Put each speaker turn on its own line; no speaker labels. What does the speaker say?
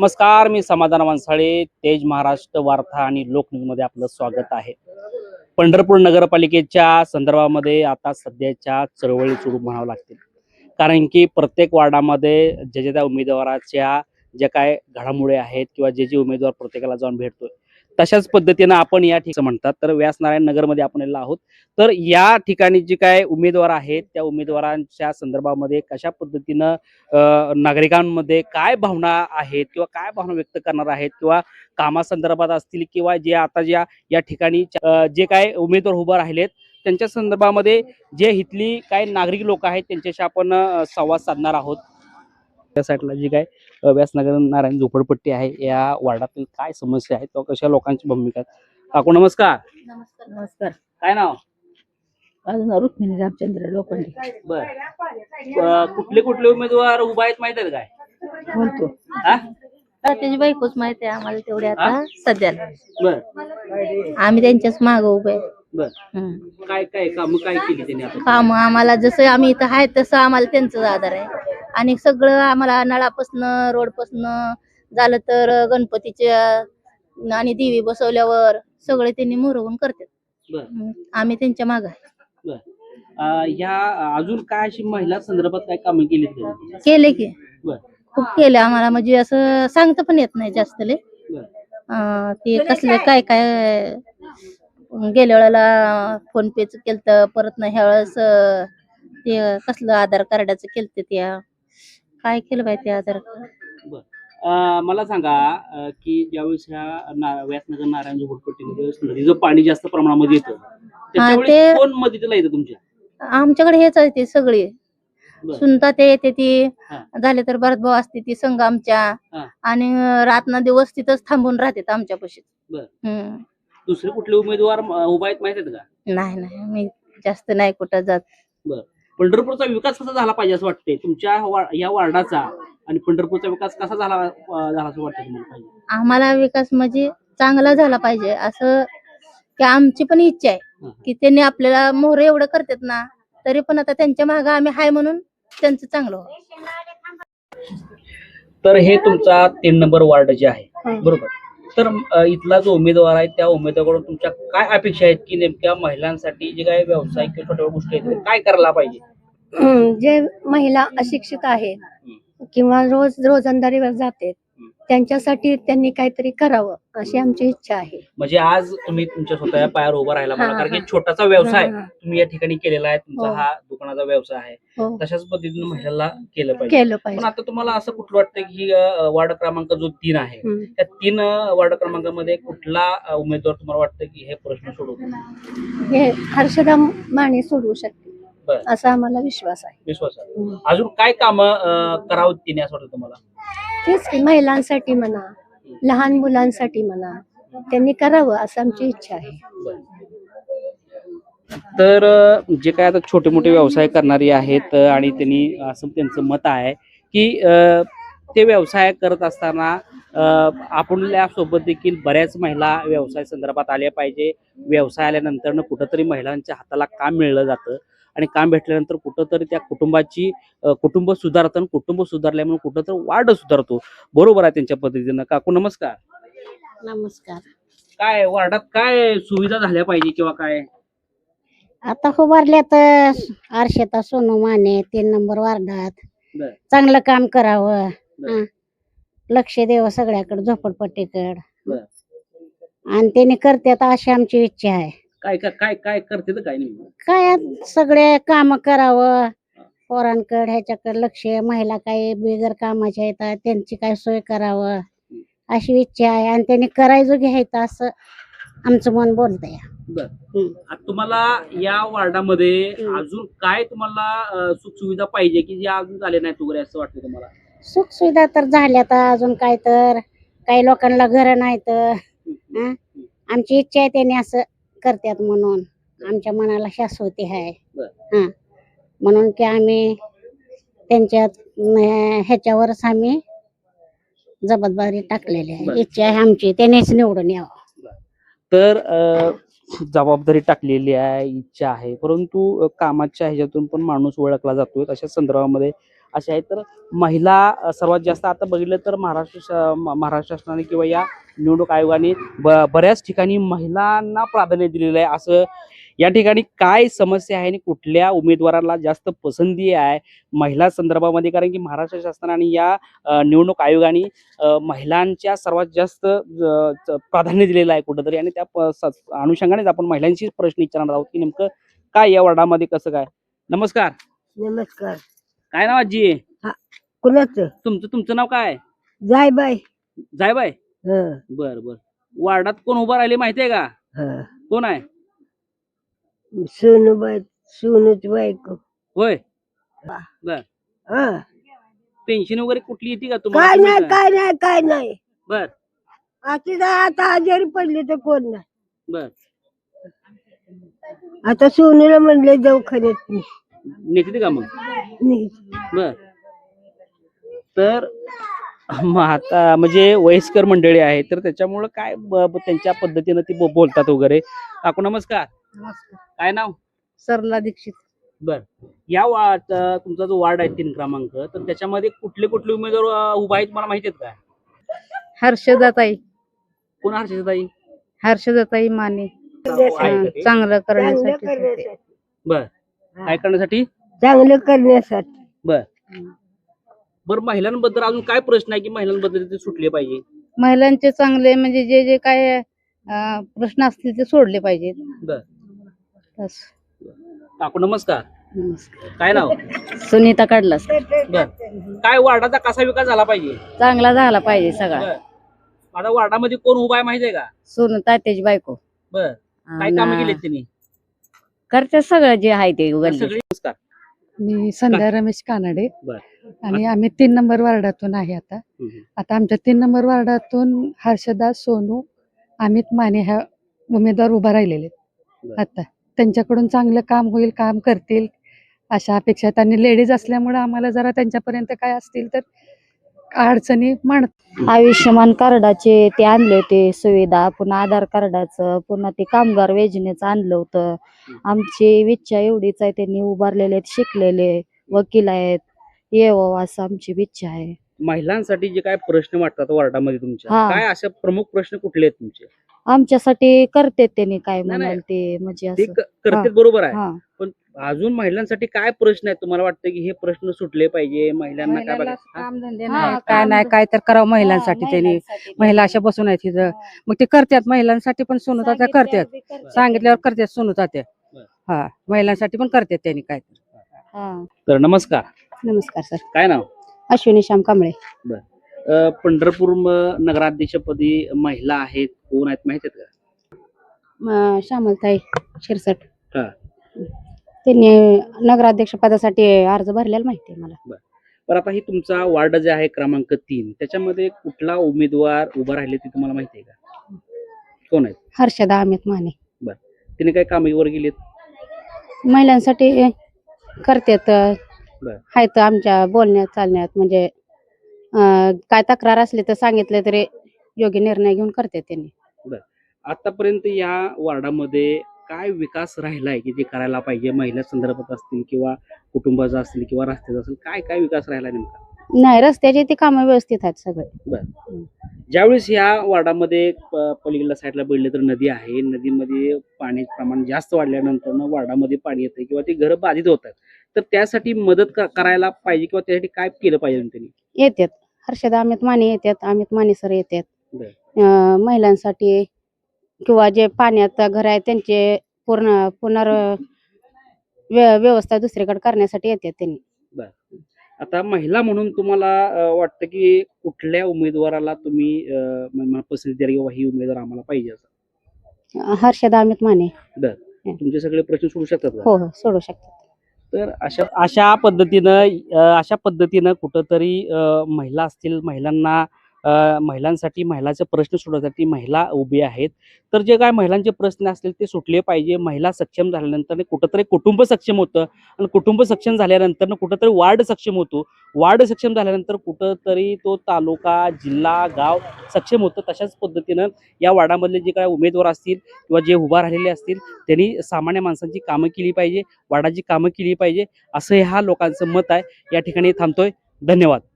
नमस्कार मी समाधान वानसाळे तेज महाराष्ट्र वार्ता आणि लोकन्यूजमध्ये आपलं स्वागत आहे. पंढरपूर नगरपालिकेच्या संदर्भामध्ये आता सध्याच्या चळवळी सुरू म्हणावं लागतील. कारण की प्रत्येक वार्डामध्ये ज्या ज्या त्या उमेदवाराच्या ज्या काय घडामोडी आहेत किंवा जे जे उमेदवार प्रत्येकाला जाऊन भेटतोय तशाच पद्धतीनं आपण या ठिकाणी म्हणतात. तर व्यासनारायण नगरमध्ये आपण आलेलो आहोत. तर या ठिकाणी जे काय उमेदवार आहेत त्या उमेदवारांच्या संदर्भामध्ये कशा पद्धतीनं नागरिकांमध्ये काय भावना आहेत किंवा काय भावना व्यक्त करणार आहेत किंवा कामासंदर्भात असतील किंवा जे आता ज्या या ठिकाणी जे काय उमेदवार उभं राहिलेत त्यांच्या संदर्भामध्ये जे इथली काही नागरिक लोक आहेत त्यांच्याशी आपण संवाद साधणार आहोत. त्या साईडला जी काय व्यासनगर नारायण झोपडपट्टी आहे या वार्डातील काय समस्या आहेत कशा लोकांची भूमिका आहेत? काकू नमस्कार.
नमस्कार. नमस्कार.
काय नाव?
माझं नाव रुक्मिणी रामचंद्र लोखंडे.
बर. कुठले कुठले उमेदवार उभा आहेत माहीत आहेत काय?
बोलतो.
हा?
त्याची बायकोच माहिती आहे आम्हाला तेवढे आता सध्याला
बर.
आम्ही त्यांच्याच माग उभे
बर. काय काय काम काय केली त्यांनी आता?
काम आम्हाला जसं आम्ही इथं आहे तसं आम्हाला त्यांचं आधार आहे. आणि सगळं आम्हाला नळापासनं रोडपासनं झालं तर गणपतीच्या आणि देवी बसवल्यावर सगळे त्यांनी मुरवून करतात. आम्ही त्यांच्या माग आहे.
ह्या अजून काय अशी महिला संदर्भात काय कामं केली
केले की. खूप केले आम्हाला म्हणजे असं सांगता पण येत नाही जास्त अं, ते कसले काय काय गेल्या वेळेला फोन पेच केलं परत ना ह्या वेळेस ते कसलं आधार कार्डाचं केलं त्या. काय केलं बाई ते आधार
अं, मला सांगा अं, की ज्यावेळेस ह्या ना- व्यासनगर नारायण झोपडपट्टीमध्ये नदीचं पाणी जास्त प्रमाणामध्ये येतं
ते-
कोण मदतीला येतं तुमच्या?
आमच्याकडे हेच आहे ते सगळे.
बर.
सुनता ते येते ती
हा.
झाले तर भरत भाऊ असते ती संघ आमच्या.
हा.
आणि रातना दिवस तिथंच थांबून राहते आमच्यापाशी
बर.
हम्म.
दुसरे कुठले उमेदवार अं, उभा आहेत माहीत आहेत का?
नाही नाही मी जास्त नाही कुठं जात.
बर. पंढरपूरचा विकास कसा झाला पाहिजे असं वाटतंय तुमच्या वा- या वार्डाचा आणि पंढरपूरचा विकास कसा झाला अं, झाला असं वाटतं तुम्हाला पाहिजे
आम्हाला विकास म्हणजे चांगला झाला पाहिजे असं की आमची पण इच्छा आहे. की त्यांनी आपल्याला मोहर एवढं करतात ना तरी पण आता त्यांच्या मागे आम्ही हाय म्हणून त्यांचं चांगलं व्हावं.
तर हे तुमचा तीन नंबर वार्ड जे आहे
हं.
बरोबर तर अ, इथला जो उमेदवार आहे त्या उमेदवाराकडून तुमच्या काय अपेक्षा आहेत की नेमक्या महिलांसाठी जे काही व्यवसाय किंवा छोट्या गोष्टी आहेत ते काय करायला पाहिजे
जे महिला अशिक्षित आहेत किंवा रोज रोजंदारीवर जाते त्यांच्यासाठी त्यांनी काहीतरी करावं अशी आमची इच्छा आहे.
म्हणजे आज तुम्ही तुमच्या स्वतःच्या पायावर उभा राहिला कारण की. छोटासा व्यवसाय. तुम्ही या ठिकाणी केलेला आहे तुमचा
हो.
हा दुकानाचा व्यवसाय आहे.
हो.
तशाच पद्धतीने महिलांना केलं पाहिजे.
केलं पाहिजे.
आता तुम्हाला असं कुठलं वाटतं की वार्ड क्रमांक जो तीन आहे. त्या तीन वार्ड क्रमांकामध्ये कुठला उमेदवार तुम्हाला वाटतं की हे प्रश्न सोडवतो?
हे हर्षदा माने सोडवू शकते.
बर.
असा आम्हाला विश्वास आहे.
विश्वास आहे.
हम्म.
अजून काय काम करावं तिने असं वाटतं तुम्हाला?
तेच की महिलांसाठी म्हणा लहान मुलांसाठी म्हणा त्यांनी करावं असं आमची इच्छा आहे.
तर अ, जे काय आता छोटे मोठे व्यवसाय करणारी आहेत अ, आणि त्यांनी असं त्यांचं मत आहे की अ, ते व्यवसाय करत असताना अ, आपल्यासोबत देखील बऱ्याच महिला व्यवसाय संदर्भात आल्या पाहिजे. व्यवसाय आल्यानंतर कुठंतरी महिलांच्या हाताला काम मिळलं जातं. आणि काम भेटल्यानंतर कुठंतरी त्या कुटुंबाची कुटुंब सुधारतं आणि कुटुंब सुधारल्यामुळे कुठंतरी वाढ सुधारतो. बरोबर आहे त्यांच्या पद्धतीनं. काकू नमस्कार.
नमस्कार.
काय वार्डात काय सुविधा झाल्या पाहिजे किंवा काय?
आता उभारल्या तर आरशेता सोनू माने तीन नंबर वार्डात
बर.
चांगलं काम करावं.
बर.
हं. लक्ष द्यावं सगळ्याकडे झोपडपट्टीकड.
बर.
आणि त्याने करतात अशी आमची इच्छा आहे.
काय काय काय काय करते तर काय नाही.
काय सगळे काम करावं. पोरांकड ह्याच्याकडे लक्ष महिला काही बिगर कामाच्या येतात. त्यांची काय सोय करावं. अशी इच्छा आहे. आणि त्यांनी करायचं घ्यायचं असं आमचं मन बोलतंय.
बर. आता तुम्हाला या वार्डामध्ये. अजून काय तुम्हाला सुख सुविधा पाहिजे की जे अजून झाले नाहीत वगैरे असं वाटतं तुम्हाला?
सुख सुविधा तर झाल्या तर अजून काय तर. काही लोकांना घर नाही तर? आमची इच्छा आहे त्यांनी असं करतात म्हणून आमच्या मनाला शाश्वती आहे. हा. म्हणून की आम्ही त्यांच्यात ह्याच्यावरच आम्ही जबाबदारी टाकलेली
बर.
आहे इच्छा आहे आमची त्यानेच निवडून यावं.
तर अ, जबाबदारी टाकलेली आहे इच्छा आहे परंतु अ, कामाच्या ह्याच्यातून पण माणूस ओळखला जातोय. अशा संदर्भामध्ये असे आहेत. तर महिला सर्वात जास्त आता बघितलं तर महाराष्ट्र महाराष्ट्र शासनाने किंवा या निवडणूक आयोगाने ब बऱ्याच ठिकाणी महिलांना प्राधान्य दिलेलं आहे. असं या ठिकाणी काय समस्या आहे आणि कुठल्या उमेदवाराला जास्त पसंती आहे महिला संदर्भामध्ये? कारण की महाराष्ट्र शासनाने आणि या निवडणूक आयोगाने महिलांच्या सर्वात जास्त प्राधान्य दिलेलं आहे कुठंतरी आणि त्या अनुषंगानेच आपण महिलांशीच प्रश्न विचारणार आहोत की नेमकं काय या वॉर्डामध्ये कसं काय? नमस्कार.
नमस्कार.
काय नाव आजी?
कुणाचं?
तुमचं तुमचं नाव काय?
जाय बाय
जाय बाय
हं,
बर बर. वार्डात कोण उभा राहिले माहितीये का?
हं.
कोण आहे?
सोनूबाई सोनूच बायको.
होय.
हं.
पेन्शन वगैरे कुठली येते का
काय
तुम्हाला
नाही
तुम्ही
काय नाही काय नाही.
बर.
आता जर आता आजारी पडली तर कोण नाही.
बर.
आता सोनूला म्हणले दवाखान्यात
नेते का मग. बर. तर आता म्हणजे वयस्कर मंडळी आहे तर त्याच्यामुळं काय त्यांच्या पद्धतीनं ती बोलतात वगैरे. काकू नमस्कार. काय नाव?
सरला दीक्षित.
बर. या वार्ड तुमचा जो वार्ड आहे तीन क्रमांक तर त्याच्यामध्ये कुठले कुठले उमेदवार उभा आहेत मला माहिती आहेत का?
हर्षदाताई.
कोण हर्षदाई
हर्षदाताई? माने. चांगलं
करण्यासाठी.
बर. काय करण्यासाठी?
चांगलं करण्यासाठी.
बर. बर महिलांबद्दल अजून काय प्रश्न आहे की महिलांबद्दल ते सुटले पाहिजे?
महिलांचे चांगले म्हणजे जे जे काय अं, प्रश्न असतील ते सोडले पाहिजेत.
बर.
बस.
काकू नमस्कार. काय नाव?
सुनीता काढलास
बर. काय वार्डाचा कसा विकास झाला पाहिजे?
चांगला झाला पाहिजे सगळा.
बर. आता वार्डामध्ये कोण उभा आहे माहिती आहे का?
सोनू तात्याची बायको.
बर. काय काम केले त्यांनी
करते सगळं जे आहे ते गल्लीत.
सगळे नमस्कार
मी संध्या रमेश कानडे
बर.
आणि आम्ही तीन नंबर वार्डातून आहे आता
हम्म.
आता आमच्या तीन नंबर वार्डातून हर्षदा सोनू अमित माने ह्या उमेदवार उभा राहिलेले आहेत
बर.
आता त्यांच्याकडून चांगलं काम होईल काम करतील अशा अपेक्षा आहेत आणि लेडीज असल्यामुळे आम्हाला जरा त्यांच्यापर्यंत काय असतील तर अडचणी मांड
आयुष्यमान कार्डाचे ते आणले होते सुविधा पुन्हा आधार कार्डाचं पुन्हा ते कामगार योजनेचं आणलं होतं. आमची इच्छा एवढीच आहे त्यांनी उभारलेले आहेत शिकलेले वकील आहेत. येवो असं आमची विच्छा आहे.
महिलांसाठी जे काय प्रश्न वाटतात वार्डामध्ये तुमच्या?
हा.
काय असे प्रमुख प्रश्न कुठले आहेत तुमचे?
आमच्यासाठी करते त्यांनी काय
नाही,
म्हणाल ते म्हणजे
ते
असं.
क- करतात बरोबर आहे.
हा.
पण अजून महिलांसाठी काय प्रश्न आहेत? तुम्हाला वाटतं की हे प्रश्न सुटले पाहिजे? महिलांना काय बघा हा,
नाही. काय
काम-
नाही काय तर करावं महिलांसाठी त्यांनी. महिला अशा बसून आहेत तिथं मग ते करतात महिलांसाठी पण सुनता त्या करतात.
सांगितल्यावर करतात.
सांगितल्यावर करतात सुनता त्या
बरं.
हा महिलांसाठी पण करतात त्यांनी काय
हा.
तर नमस्कार.
नमस्कार सर.
काय नाव?
अश्विनी श्याम कांबळे.
अ, पंढरपूर म- नगराध्यक्षपदी महिला आहेत कोण आहेत माहीत आहेत का?
म- श्यामलताई शिरसट.
हा.
त्यांनी नगराध्यक्ष पदासाठी अर्ज भरलेला माहिती आहे मला.
पण आता ही तुमचा वार्ड जे आहे क्रमांक तीन त्याच्यामध्ये कुठला उमेदवार उभा राहिले ते तुम्हाला माहिती आहे का? कोण आहेत?
हर्षदा अमित माने.
तिने काय कामावर गेलेत?
महिलांसाठी करतात
बरं.
आहेत आमच्या बोलण्यात चालण्यात म्हणजे अं, काय तक्रार असली तर सांगितलं तरी योग्य निर्णय घेऊन करतात त्यांनी.
आतापर्यंत या वार्डामध्ये काय विकास राहिलाय की जे करायला पाहिजे? महिला संदर्भात असतील किंवा कुटुंबाचा असतील किंवा रस्त्याचा असेल काय काय विकास राहिला नेमका?
नाही रस्त्याचे ते कामं व्यवस्थित आहेत सगळे.
ज्यावेळेस या वार्डामध्ये प- पलीकडल्या साईडला बघितलं तर नदी आहे. नदीमध्ये पाण्याचं प्रमाण जास्त वाढल्यानंतर वार्डामध्ये पाणी येतं किंवा ते घरं बाधित होतात. तर त्यासाठी मदत क- करायला पाहिजे किंवा त्यासाठी काय केलं पाहिजे त्यांनी?
येतात हर्षदा अमित माने येतात अमित माने सर येतात
बरं.
अं, महिलांसाठी किंवा जे पाण्यात घर आहे त्यांचे पूर्ण पुनर् व्य- व्यवस्था दुसरीकडे करण्यासाठी येतात त्यांनी.
आता महिला म्हणून तुम्हाला अं, वाटतं की कुठल्या उमेदवाराला तुम्ही अं, म- म- पसंती द्याल किंवा ही उमेदवार आम्हाला पाहिजे असं?
हर्षदा अमित माने.
तुमचे सगळे प्रश्न सोडू शकतात का?
हो हो. सोडू शकतात.
तर अशा अशा पद्धतीनं अशा पद्धतीनं कुठंतरी महिला असतील महिलांना महिलांसाठी महिलाचे प्रश्न सोडवण्यासाठी महिला उभी आहेत. तर जे काय महिलांचे प्रश्न असतील ते सुटले पाहिजे. महिला सक्षम झाल्यानंतर कुठंतरी कुटुंब सक्षम होतं आणि कुटुंब सक्षम झाल्यानंतर कुठंतरी वार्ड सक्षम होतो. वार्ड सक्षम झाल्यानंतर कुठंतरी तो तालुका जिल्हा गाव सक्षम होतं तशाच पद्धतीनं या वार्डामधले जे काय उमेदवार असतील किंवा जे उभा राहिलेले असतील त्यांनी सामान्य माणसांची कामं केली पाहिजे वार्डाची कामं केली पाहिजे. असं ह्या लोकांचं मत आहे. या ठिकाणी थांबतोय. धन्यवाद.